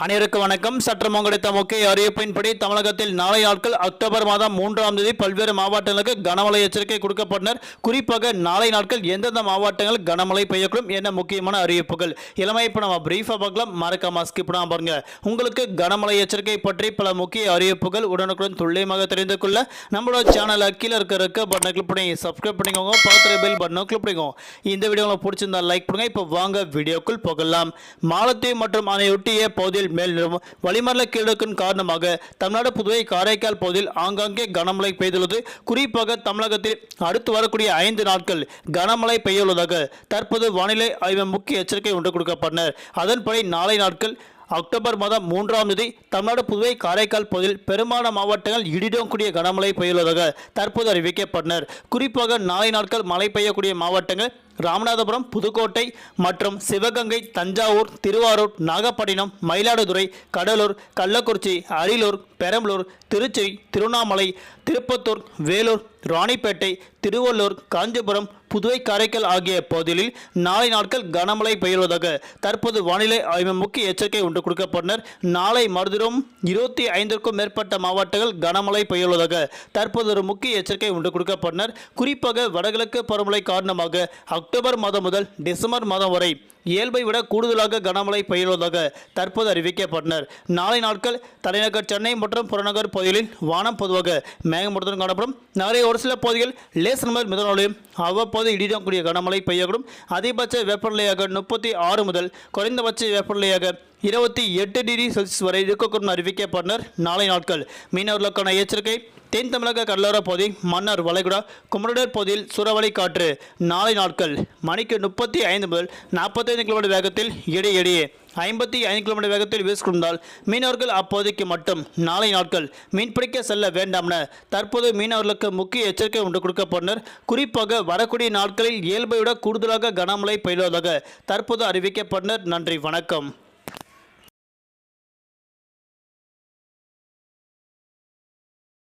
அனைவருக்கு வணக்கம். சற்றம் கிடைத்த முக்கிய அறிவிப்பின்படி தமிழகத்தில் நாளை நாட்கள் அக்டோபர் மாதம் மூன்றாம் தேதி பல்வேறு மாவட்டங்களுக்கு கனமழை எச்சரிக்கை கொடுக்கப்பட்டனர். குறிப்பாக நாளை நாட்கள் எந்தெந்த மாவட்டங்கள் கனமழை பெய்யக்கூடும் என்ன முக்கியமான அறிவிப்புகள். இளமை இப்போ நம்ம பிரீஃபாக பார்க்கலாம். மறக்காம ஸ்கிப் பண்ணாம பாருங்க. உங்களுக்கு கனமழை எச்சரிக்கை பற்றி பல முக்கிய அறிவிப்புகள் உடனுக்குடன் துல்லியமாக தெரிந்து கொள்ள நம்மளோட சேனலை கீழே இருக்க இருக்க பட்டனை கிளிக் பண்ணி சப்ஸ்கிரைப் பண்ணிக்கோங்க. பக்கத்தில் பெல் பட்டனை கிளிக் பண்ணிக்கோங்க. இந்த வீடியோ உங்களுக்கு பிடிச்சிருந்தா லைக் பண்ணுங்க. இப்போ வாங்க வீடியோக்குள் போகலாம். மாலத்தீவு மற்றும் அதையொட்டிய பகுதியில் மேல் நிலவும் வளிமண்டல கீழக்கின் காரணமாக தமிழ்நாடு புதுவை காரைக்கால் பகுதியில் ஆங்காங்கே கனமழை பெய்துள்ளது. குறிப்பாக தமிழகத்தில் அடுத்து வரக்கூடிய ஐந்து நாட்கள் கனமழை பெய்யுள்ளதாக தற்போது வானிலை ஆய்வு முக்கிய எச்சரிக்கை ஒன்று கொடுக்கப்பட்டனர். அதன்படி நாளை நாட்கள் அக்டோபர் மாதம் மூன்றாம் தேதி தமிழ்நாடு புதுவை காரைக்கால் பகுதியில் பெரும்பாலான மாவட்டங்கள் இடியுடன் கூடிய கனமழை பெய்யுள்ளதாக தற்போது அறிவிக்கப்பட்டனர். குறிப்பாக நாளை நாட்கள் மழை பெய்யக்கூடிய மாவட்டங்கள் ராமநாதபுரம் புதுக்கோட்டை மற்றும் சிவகங்கை தஞ்சாவூர் திருவாரூர் நாகப்பட்டினம் மயிலாடுதுறை கடலூர் கள்ளக்குறிச்சி அரியலூர் பெரம்பலூர் திருச்சி திருவண்ணாமலை திருப்பத்தூர் வேலூர் ராணிப்பேட்டை திருவள்ளூர் காஞ்சிபுரம் புதுவை காரைக்கால் ஆகிய பகுதிகளில் நாளை நாட்கள் கனமழை பெய்வதாக தற்போது வானிலை ஆய்வு முக்கிய எச்சரிக்கை ஒன்று கொடுக்கப்பட்டனர். நாளை மறுதினம் இருபத்தி ஐந்திற்கும் மேற்பட்ட மாவட்டங்கள் கனமழை பெய்வதாக தற்போது ஒரு முக்கிய எச்சரிக்கை ஒன்று கொடுக்கப்பட்டனர். குறிப்பாக வடகிழக்கு பருவமழை காரணமாக அக்டோபர் மாதம் முதல் டிசம்பர் மாதம் வரை இயல்பை விட கூடுதலாக கனமழை பெய்யுவதாக தற்போது அறிவிக்கப்பட்டனர். நாளை நாட்கள் தலைநகர் சென்னை மற்றும் புறநகர் பகுதிகளில் வானம் பொதுவாக மேகமூட்டத்துடன் காணப்படும். நகரை ஒரு சில பகுதிகள் லேசன் முதல் மிதனாலையும் அவ்வப்போது இடிடக்கூடிய கனமழை பெய்யக்கூடும். அதிகபட்ச வெப்பநிலையாக முப்பத்தி ஆறு முதல் குறைந்தபட்ச வெப்பநிலையாக இருபத்தி எட்டு டிகிரி செல்சியஸ் வரை இருக்கக்கூடும் அறிவிக்கப்பட்டனர். நாளை நாட்கள் மீனவர்களுக்கான எச்சரிக்கை தென் தமிழக கடலோர பகுதி மன்னார் வளைகுடா குமரடர் பகுதியில் சூறாவளி காற்று நாளை நாட்கள் மணிக்கு முப்பத்தி ஐந்து முதல் நாற்பத்தைந்து கிலோமீட்டர் வேகத்தில் இடையிடையே ஐம்பத்தி ஐந்து கிலோமீட்டர் வேகத்தில் வீசிக்கொண்டால் மீனவர்கள் அப்போதைக்கு மட்டும் நாளை நாட்கள் மீன்பிடிக்க செல்ல வேண்டாம் என தற்போது மீனவர்களுக்கு முக்கிய எச்சரிக்கை ஒன்று கொடுக்கப்பட்டனர் குறிப்பாக வரக்கூடிய நாட்களில் இயல்பை விட கூடுதலாக கனமழை பெய்வதாக தற்போது அறிவிக்கப்பட்டனர். நன்றி வணக்கம்.